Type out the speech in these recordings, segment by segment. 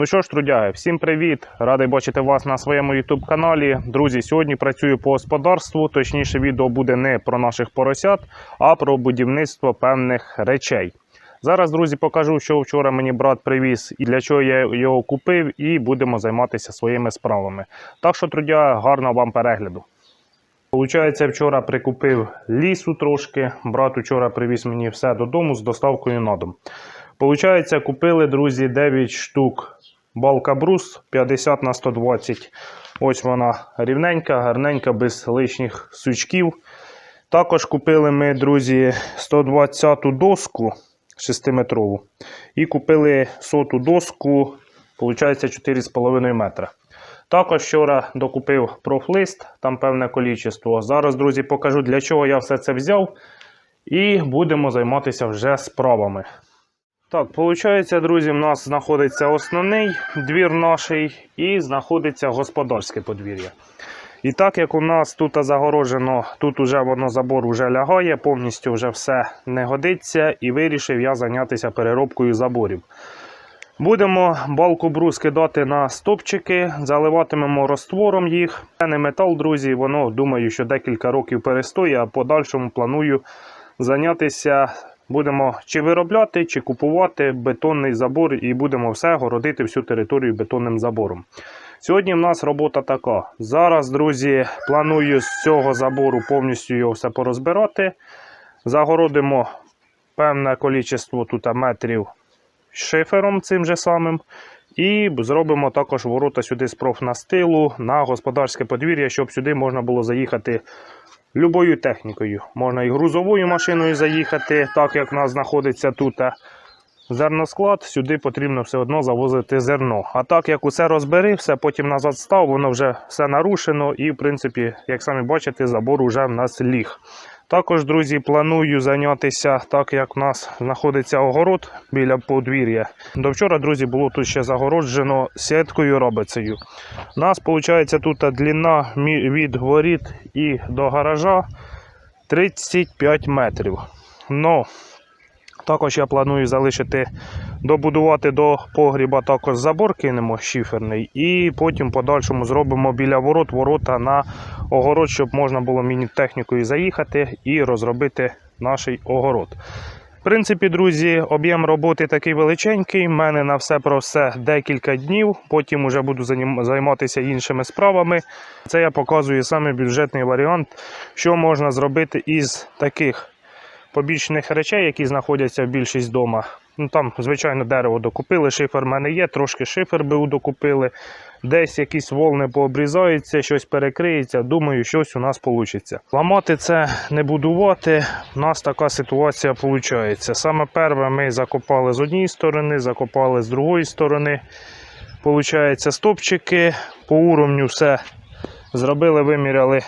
Ну що ж, трудяги, всім привіт! Радий бачити вас на своєму YouTube каналі. Друзі, сьогодні працюю по господарству. Точніше, відео буде не про наших поросят, а про будівництво певних речей. Зараз, друзі, покажу, що вчора мені брат привіз і для чого я його купив, і будемо займатися своїми справами. Так що, трудя, гарного вам перегляду. Получається, вчора прикупив лісу трошки. Брат вчора привіз мені все додому з доставкою на дом. Получається, купили, друзі, 9 штук балка брус 50 на 120. Ось вона рівненька, гарненька, без лишніх сучків. Також купили ми, друзі, 120-ту доску 6-метрову. І купили соту доску, виходить, 4,5 метра. Також вчора докупив профлист, там певне кількість. Зараз, друзі, покажу, для чого я все це взяв. І будемо займатися вже справами. Так, виходить, друзі, в нас знаходиться основний двір наш і знаходиться господарське подвір'я. І так як у нас тут загороджено, тут уже воно забор вже лягає, повністю вже все не годиться, і вирішив я зайнятися переробкою заборів. Будемо балку брус кидати на стопчики, заливатимемо розтвором їх. Це не метал, друзі, воно думаю, що декілька років перестоє, а подальшому планую зайнятися. Будемо чи виробляти, чи купувати бетонний забор, і будемо все городити всю територію бетонним забором. Сьогодні в нас робота така. Зараз, друзі, планую з цього забору повністю його все порозбирати. Загородимо певне кількість тут метрів шифером цим же самим. І зробимо також ворота сюди з профнастилу на господарське подвір'я, щоб сюди можна було заїхати любою технікою. Можна і грузовою машиною заїхати, так як в нас знаходиться тут зерносклад, сюди потрібно все одно завозити зерно. А так як усе розбери, все потім назад став, воно вже все нарушено і, в принципі, як самі бачите, забор вже в нас ліг. Також, друзі, планую зайнятися, так як в нас знаходиться огород біля подвір'я. До вчора, друзі, було тут ще загороджено сіткою робицею. У нас, виходить, тут длина від воріт і до гаража 35 метрів. Но також я планую залишити, добудувати до погріба також забор кинемо шиферний. І потім подальшому зробимо біля ворот ворота на огород, щоб можна було міні-технікою заїхати і розробити наш огород. В принципі, друзі, об'єм роботи такий величенький. У мене на все про все декілька днів. Потім вже буду займатися іншими справами. Це я показую саме бюджетний варіант, що можна зробити із таких побічних речей, які знаходяться в більшість вдома. Ну Там, звичайно, дерево докупили, шифер в мене є, трошки шифер БУ докупили. Десь якісь волни пообрізаються, щось перекриється. Думаю, щось у нас вийде. Ламати це не будувати. У нас така ситуація виходить. Саме перше ми закопали з однієї сторони, закопали з другої сторони. Получається, стопчики по уровню все зробили, виміряли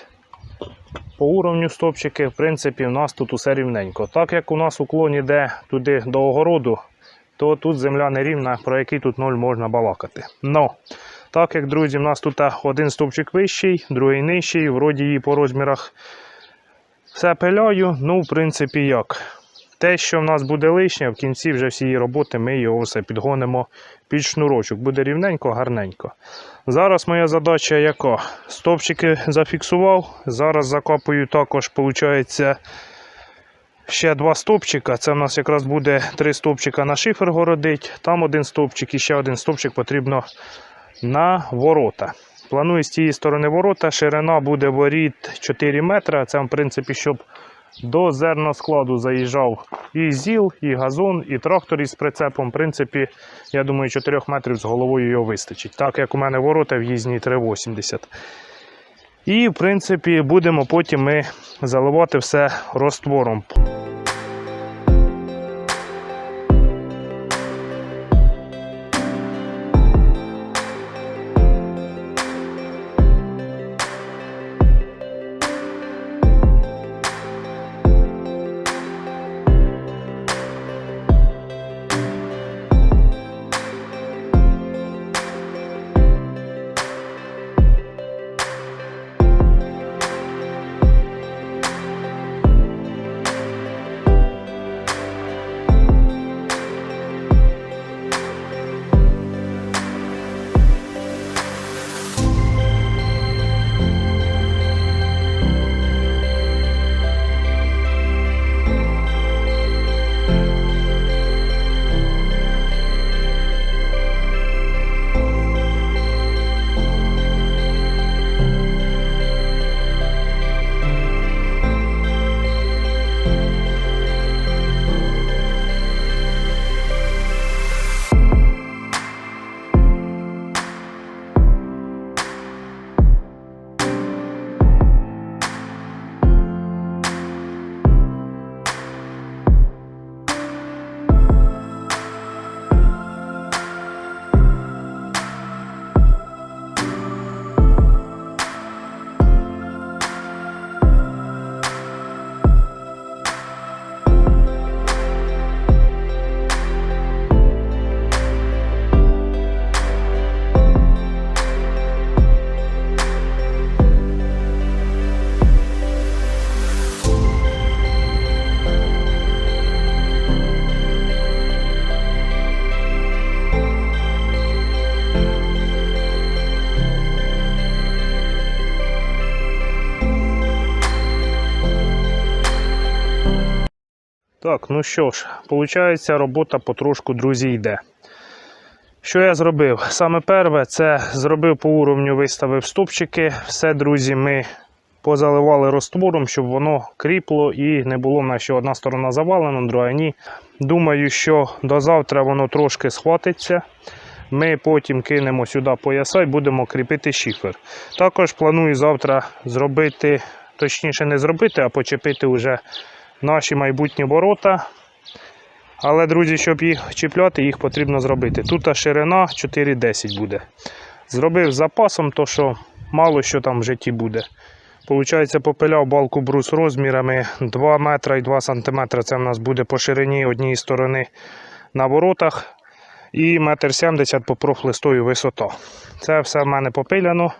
по уровню стопчики, в принципі, у нас тут усе рівненько. Так як у нас уклон іде туди до огороду, то тут земля не рівна, про який тут ноль можна балакати. Но, так як, друзі, у нас тут один стовпчик вищий, другий нижчий, вроді її по розмірах все пиляю, ну, в принципі, як. Те, що в нас буде лишнє, в кінці вже всієї роботи ми його все підгонимо під шнурочок. Буде рівненько, гарненько. Зараз моя задача яка? Стовпчики зафіксував. Зараз закопую також, виходить, ще два стовпчика. Це в нас якраз буде три стовпчика на шифер городить. Там один стовпчик і ще один стовпчик потрібно на ворота. Планую з цієї сторони ворота. Ширина буде воріт 4 метри. Це, в принципі, щоб до зерноскладу заїжджав і зіл, і газон, і трактор із прицепом. В принципі, я думаю, 4 метрів з головою його вистачить. Так як у мене ворота в'їзні 3,80. І, в принципі, будемо потім ми заливати все розтвором. Так, ну що ж, виходить, робота потрошку, друзі, йде. Що я зробив? Саме перше, це зробив по уровню, виставив стопчики. Все, друзі, ми позаливали розтвором, щоб воно кріпло і не було в нас одна сторона завалена, друга ні. Думаю, що до завтра воно трошки схватиться. Ми потім кинемо сюди пояса і будемо кріпити шифер. Також планую завтра зробити, точніше не зробити, а почепити вже наші майбутні ворота. Але, друзі, щоб їх чіпляти, їх потрібно зробити. Тут ширина 4,10 буде. Зробив запасом, то що мало що там в житті буде. Получається, попиляв балку брус розмірами 2 метра і 2 сантиметра. Це в нас буде по ширині однієї сторони на воротах. І метр 70 по профлистою висота. Це все в мене попиляно.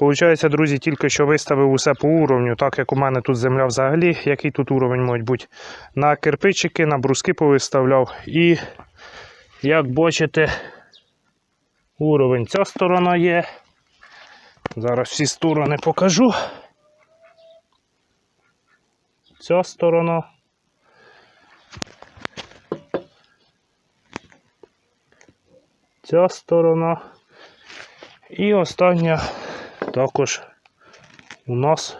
Получається, друзі, тільки що виставив усе по уровню, так як у мене тут земля взагалі, який тут уровень може бути. На кирпичики, на бруски повиставляв. І, як бачите, уровень ця сторона є. Зараз всі сторони покажу. Ця сторона. Ця сторона. І остання також у нас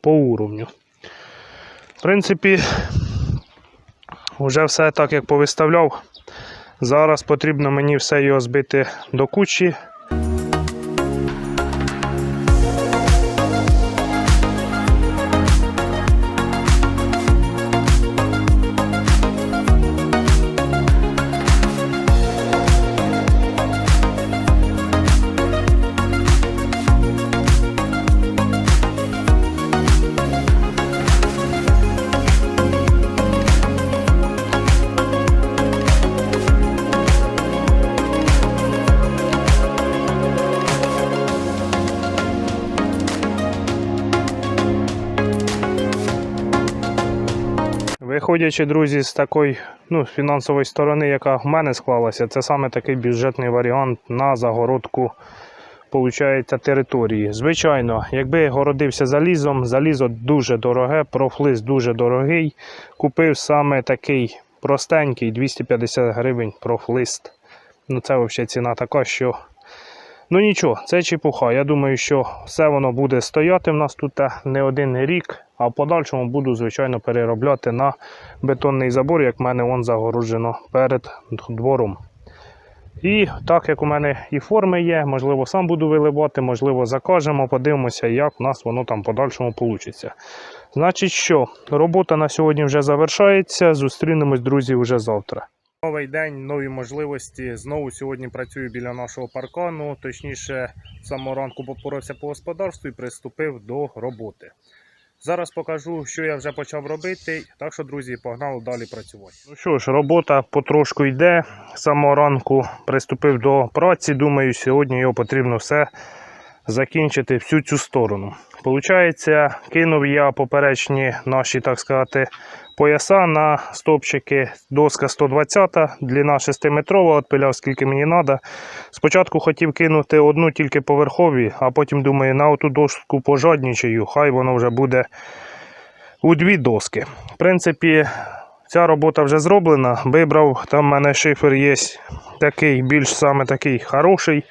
по уровню. В принципі, вже все так, як повиставляв. Зараз потрібно мені все його збити до кучі. Виходячи, друзі, з такої ну, фінансової сторони, яка в мене склалася, це саме такий бюджетний варіант на загородку получається, території. Звичайно, якби городився залізом, залізо дуже дороге, профлис дуже дорогий. Купив саме такий простенький 250 гривень профлист. Ну це взагалі ціна така, що. Ну нічого, це чепуха. Я думаю, що все воно буде стояти в нас тут не один рік, а в подальшому буду, звичайно, переробляти на бетонний забор, як в мене вон загороджено перед двором. І так як у мене і форми є, можливо, сам буду виливати, можливо, закажемо, подивимося, як в нас воно там в подальшому вийде. Значить, що, робота на сьогодні вже завершається. Зустрінемось, друзі, вже завтра. Новий день, нові можливості. Знову сьогодні працюю біля нашого паркану. Точніше, з самого ранку попорався по господарству і приступив до роботи. Зараз покажу, що я вже почав робити. Так що, друзі, погнали далі працювати. Ну що ж, робота потрошку йде. З самого ранку приступив до праці. Думаю, сьогодні його потрібно все закінчити всю цю сторону. Получається, кинув я поперечні наші, так сказати, пояса на стопчики. Доска 120, длина 6-метрова, отпиляв скільки мені треба. Спочатку хотів кинути одну тільки поверхові, а потім думаю, на оту доску пожаднічаю, хай воно вже буде у дві доски. В принципі, ця робота вже зроблена. Вибрав, там в мене шифер є такий, більш саме такий хороший.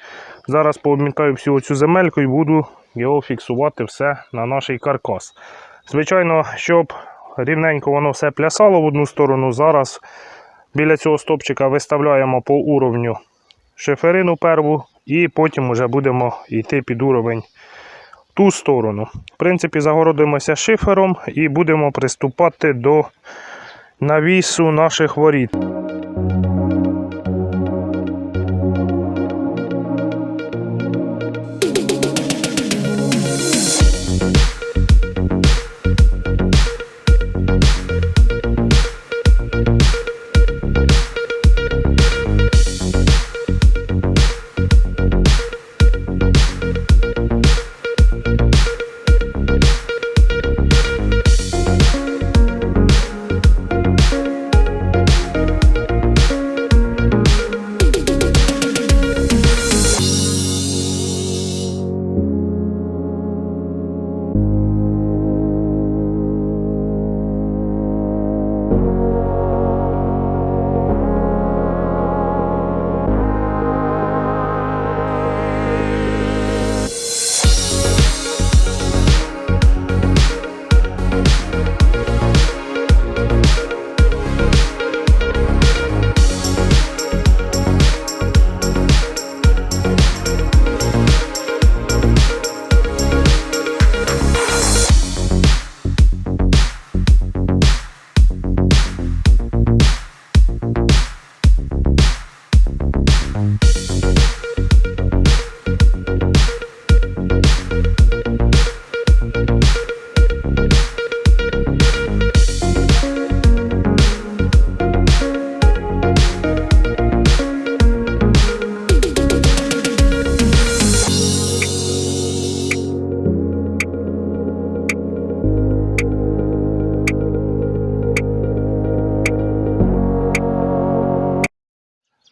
Зараз пообмікаю всю цю земельку і буду його фіксувати все на наш каркас. Звичайно, щоб рівненько воно все плясало в одну сторону. Зараз біля цього стопчика виставляємо по уровню шиферину перву, і потім вже будемо йти під уровень ту сторону. В принципі, загородимося шифером і будемо приступати до навісу наших воріт.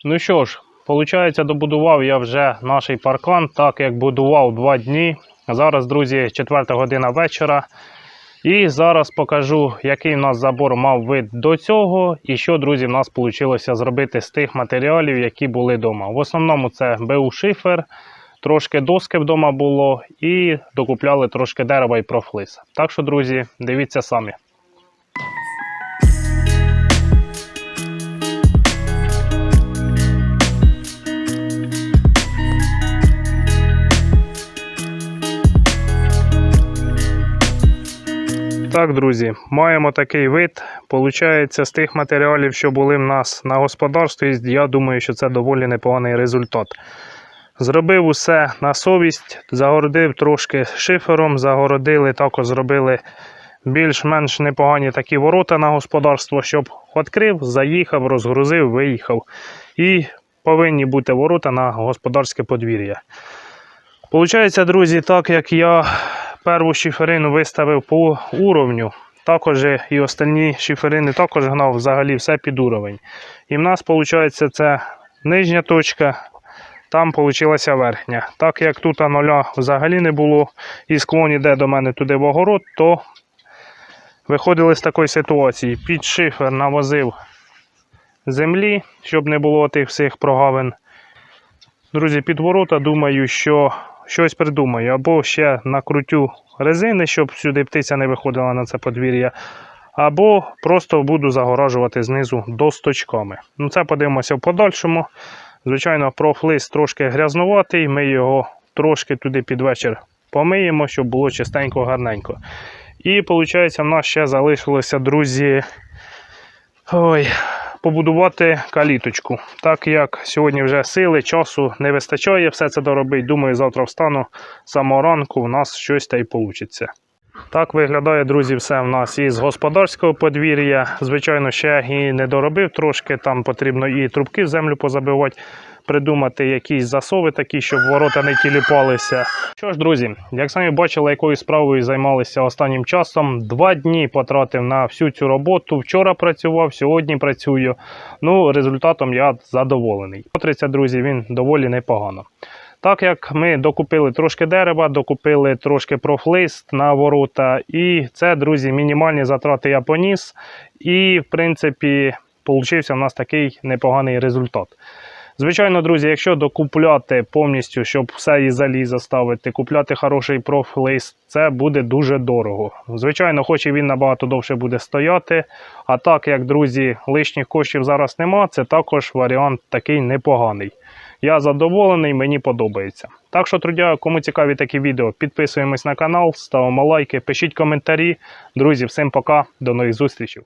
Ну що ж, виходить, добудував я вже наш паркан, так як будував два дні. Зараз, друзі, 4 година вечора. І зараз покажу, який у нас забор мав вид до цього, і що, друзі, в нас вийшло зробити з тих матеріалів, які були вдома. В основному це БУ шифер, трошки доски вдома було, і докупляли трошки дерева і профлис. Так що, друзі, дивіться самі. Так, друзі, маємо такий вид. Получається, з тих матеріалів, що були в нас на господарстві, я думаю, що це доволі непоганий результат. Зробив усе на совість, загородив трошки шифером, загородили, також зробили більш-менш непогані такі ворота на господарство, щоб відкрив, заїхав, розгрузив, виїхав. І повинні бути ворота на господарське подвір'я. Получається, друзі, так як я перву шиферину виставив по уровню, також і остальні шиферини також гнав взагалі все під уровень. І в нас виходить це нижня точка, там вийшла верхня. Так як тут нуля взагалі не було, і склон іде до мене туди в огород, то виходили з такої ситуації. Під шифер навозив землі, щоб не було тих всіх прогавин. Друзі, під ворота думаю, що щось придумаю. Або ще накрутю резини, щоб сюди птиця не виходила на це подвір'я. Або просто буду загоражувати знизу досточками. Ну, це подивимося в подальшому. Звичайно, профлист трошки грязнуватий, ми його трошки туди під вечір помиємо, щоб було чистенько, гарненько. І виходить, в нас ще залишилося, друзі, ой, побудувати каліточку. Так як сьогодні вже сили, часу не вистачає все це доробити. Думаю, завтра встану самого ранку, у нас щось та й вийде. Так виглядає, друзі, все в нас із господарського подвір'я. Звичайно, ще і не доробив трошки. Там потрібно і трубки в землю позабивати, придумати якісь засови такі, щоб ворота не тіліпалися. Що ж, друзі, як самі бачили, якою справою займалися останнім часом. Два дні потратив на всю цю роботу. Вчора працював, сьогодні працюю. Ну, результатом я задоволений. Смотриться, друзі, він доволі непогано. Так як ми докупили трошки дерева, докупили трошки профлист на ворота, і це, друзі, мінімальні затрати я поніс. І, в принципі, получився в нас такий непоганий результат. Звичайно, друзі, якщо докупляти повністю, щоб все із заліза ставити, купляти хороший профлист, це буде дуже дорого. Звичайно, хоч і він набагато довше буде стояти. А так як, друзі, лишніх коштів зараз нема, це також варіант такий непоганий. Я задоволений, мені подобається. Так що, друзі, кому цікаві такі відео, підписуємось на канал, ставимо лайки, пишіть коментарі. Друзі, всім пока, до нових зустрічей.